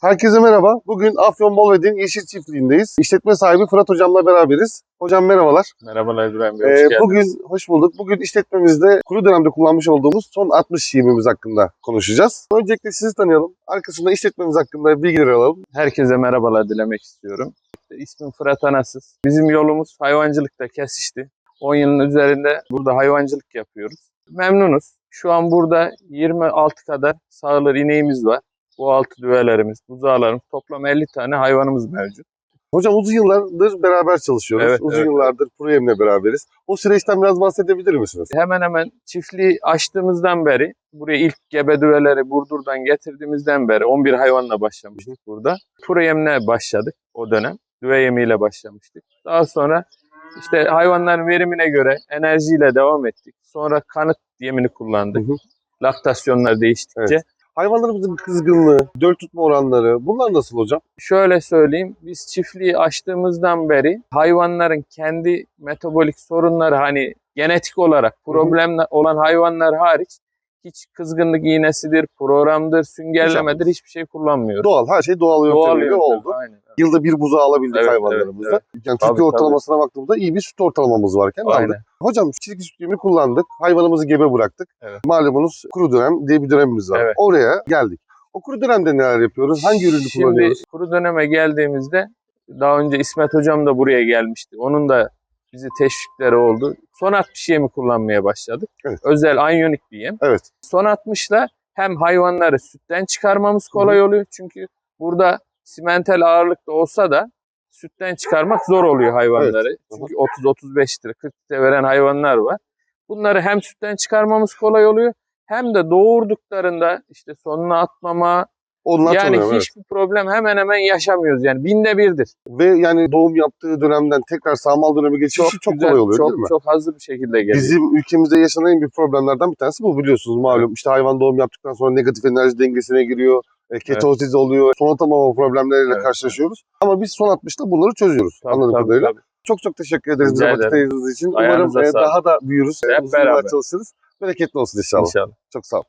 Herkese merhaba. Bugün Afyon Bolvedin Yeşil Çiftliği'ndeyiz. İşletme sahibi Fırat Hocam'la beraberiz. Hocam merhabalar. Merhabalar İbrahim Bey, hoş Ee, geldiniz. bugün hoş bulduk. Bugün işletmemizde kuru dönemde kullanmış olduğumuz son 60 yemimiz hakkında konuşacağız. Öncelikle sizi tanıyalım. Arkasında işletmemiz hakkında bilgiler alalım. Herkese merhabalar dilemek istiyorum. İsmim Fırat Anasız. Bizim yolumuz hayvancılıkta kesişti. 10 yılın üzerinde burada hayvancılık yapıyoruz. Memnunuz. Şu an burada 26 kadar sağılır ineğimiz var. Bu altı düvelerimiz, buzağlarımız, toplam 50 tane hayvanımız mevcut. Hocam uzun yıllardır beraber çalışıyoruz. Evet, uzun evet, yıllardır Proyem'le beraberiz. O süreçten biraz bahsedebilir misiniz? Hemen hemen çiftliği açtığımızdan beri, buraya ilk gebe düveleri Burdur'dan getirdiğimizden beri 11 hayvanla başlamıştık burada. Puro yemine başladık o dönem. Düve yemiyle başlamıştık. Daha sonra işte hayvanların verimine göre enerjiyle devam ettik. Sonra kanıt yemini kullandık. Hı hı. Laktasyonlar değiştikçe. Hayvanlarımızın kızgınlığı, döl tutma oranları bunlar nasıl hocam? Şöyle söyleyeyim, biz çiftliği açtığımızdan beri hayvanların kendi metabolik sorunları hani genetik olarak problem olan hayvanlar hariç hiç kızgınlık iğnesidir, programdır, süngerlemedir hiçbir şey kullanmıyoruz. Doğal, her şey doğal yöntemiyle yöntem, oldu. Aynen. Yılda bir buzağı alabildik Evet, hayvanlarımızda. evet, Yani Tabii, Türkiye tabii. ortalamasına baktığımızda iyi bir süt ortalamamız varken aldık. Aynen. Hocam çiftlik sütünü kullandık. Hayvanımızı gebe bıraktık. Evet. Malumunuz kuru dönem diye bir dönemimiz var. Evet. Oraya geldik. O kuru dönemde neler yapıyoruz? Hangi ürünü Şimdi kullanıyoruz? kuru döneme geldiğimizde daha önce İsmet Hocam da buraya gelmişti. Onun da bizi teşvikleri oldu. Son 60 yemi kullanmaya başladık. Evet. Özel anyonik bir yem. Evet. Son 60'la hem hayvanları sütten çıkarmamız kolay oluyor. Çünkü burada simental ağırlıkta olsa da sütten çıkarmak zor oluyor hayvanları. Evet. Çünkü 30-35 lira, 40 lira veren hayvanlar var. Bunları hem sütten çıkarmamız kolay oluyor hem de doğurduklarında işte sonuna atmama, Onlar yani tanıyorum, evet. hiçbir problem hemen hemen yaşamıyoruz. Yani binde birdir. Ve yani doğum yaptığı dönemden tekrar sağmal döneme geçişi çok, güzel, kolay oluyor çok, değil mi? Çok hızlı bir şekilde geliyor. Bizim ülkemizde yaşanan en büyük problemlerden bir tanesi bu biliyorsunuz malum. İşte hayvan doğum yaptıktan sonra negatif enerji dengesine giriyor. E, ketozis oluyor. Son atamama problemleriyle Evet, karşılaşıyoruz. Ama biz son 60'ta bunları çözüyoruz Tabii, anladığım tabii, kadarıyla. tabii. Çok çok teşekkür ederiz bize vakit ayırdığınız için. Umarım Ayağınıza e, sağlık. daha da büyürüz. Hep beraber. çalışırız. Bereketli olsun inşallah. İnşallah. Çok sağ olun.